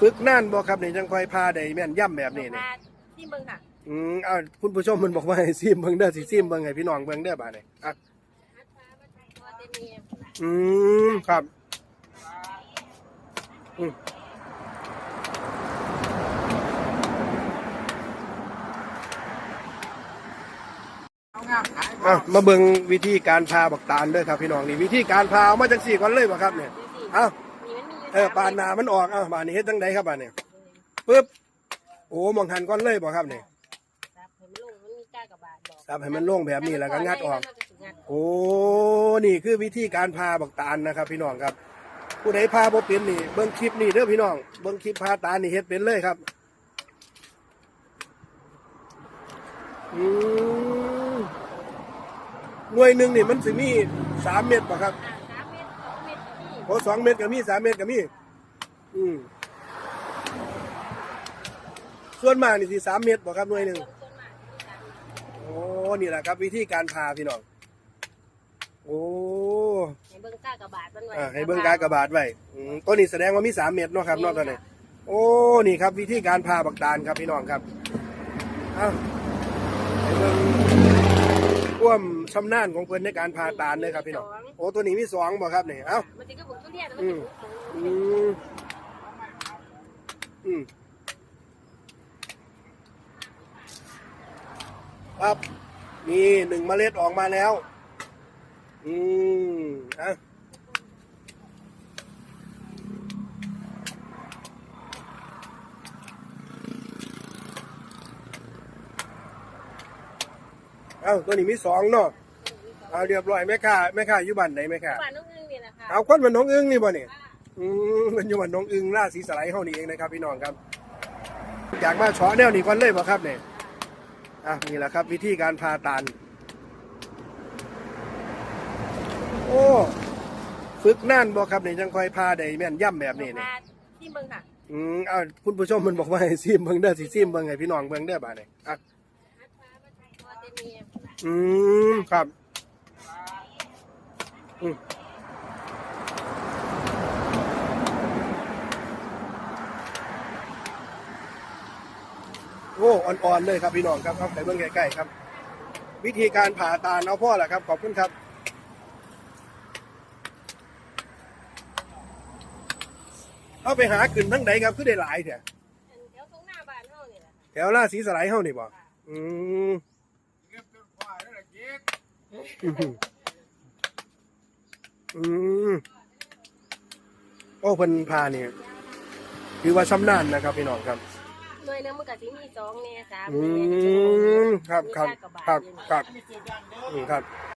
ฝึกนานบ่ครับนี่จังค่อยพาได้แม่นย่ำแบบนี้นี่มาที่เบิ่งค่ะอืมเอาคุณผู้ชมมันบอกว่าให้ซิมเบิ่งเด้อสิซิมเบิ่งให้พี่น้องเบิ่งเด้อบาดนี้อะตัวเต็มเมียอืมครับอืมอะมาเบิ่งวิธีการพาบักตาลเด้อครับพี่น้องนี่วิธีการพาเอามาจังสี่ก่อนเลยบ่ครับเนี่ยเอ้านี่มันมียู่ เออปานหนามันออกเอ้าบานนี้เฮ็ดจังไดครับบานนี้ปึ๊บโอ้มองหันก่อนเลยบ่ครับนี่ครับให้มันลงมันมีก้ากระบาดบอกซับให้มันโล่งแบบนี้แล้วก็งัดออกแล้วก็สิงัดโอ้นี่คือวิธีการพาบักตาลนะครับ พี่น้องครับ ผู้ใดพาบ่เป็นนี่เบิ่งคลิปนี่เด้อพี่น้องเบิ่งคลิปพาตาลนี่เฮ็ดเป็นเลยครับอืมหน่วยหนึ่งนี่มันสิมีสามเม็ดป่ะครับ โอ้สองเม็ดก็มีสามเม็ดก็มีอืมส่วนมากนี่สิสามเม็ดป่ะครับหน่วยหนึ่งต้นต้นมากที่สามโอ้นี่แหละครับ วิธีการพาพี่น้องโอ้ให้เบิ่งก้ากระบาดมันไว้อ่าให้เบิ่งกากระบาดไว้อืมตัวนี้แสดงว่ามีสามเม็ดเนาะครับเนอกตัวนี้โอ้นี่ครับ วิธีการพาบักตาลครับพี่น้องครับเอ้าให้เบิ่ง ความชำนาญของเพิ่นในการพาตาลเลยครับพี่น้อง โอ้ตัวนี้มีสองบ่ครับนี่เอ้า มันจะก็บุกทุเรียนมันอืจะมบุกอืมอืมครับ มีหนึ่งเมล็ดออกมาแล้ว อืมอะ อ้าตัวนี้มีสองเนาะเอาเรียบร้อยแม่ค้าแม่ค้าอยู่บ้านไหนแม่ค้าบ้านน้องอึ้งนี่แหละค่ะเอาคนมันน้องอึ้งนี่บ่นี่อืมมันอยู่บ้านน้องอึ้งล่าสีสไลด์เฮานี่เองนะครับพี่น้องครับ อยากมาเฉาะแนวนี้ก่อนเลยบ่ครับเนี่ยอะนี่แหละครับ วิธีการพาตาลโอ้ฝึกนานบ่ครับนี่จังค่อยพาได้แม่นย่ำแบบนี้นี่มาที่เบิ่งค่ะอืมเอาคุณผู้ชมมันบอกว่าให้ซิมเบิ่งเด้อสิซิมเบิ่งให้พี่น้องเบิ่งเด้อบาดนี้อะตัวเต็มเมีย อืมครับอืมโอ้อ่อนๆเลยครับพี่น้องครับเอาไปเบิ่งใกล้ๆครับ วิธีการผ่าตาลเอาพ่อแหละครับ ขอบคุณครับเอาไปหาขึ้นทั้งใดครับคือได้หลายแถวแถวตรงหน้าบ้านเฮานี่แหละค่ะแถวราศีสไลด์เฮานี่บ่อืม อืมโอ้เพิ่นพานี่ถือว่าชำนาญนะครับพี่น้องครับ หน่วยหนึงมันก็สิมีสองแน่สามอืแน่ม ครับครับครับครับอืมครับ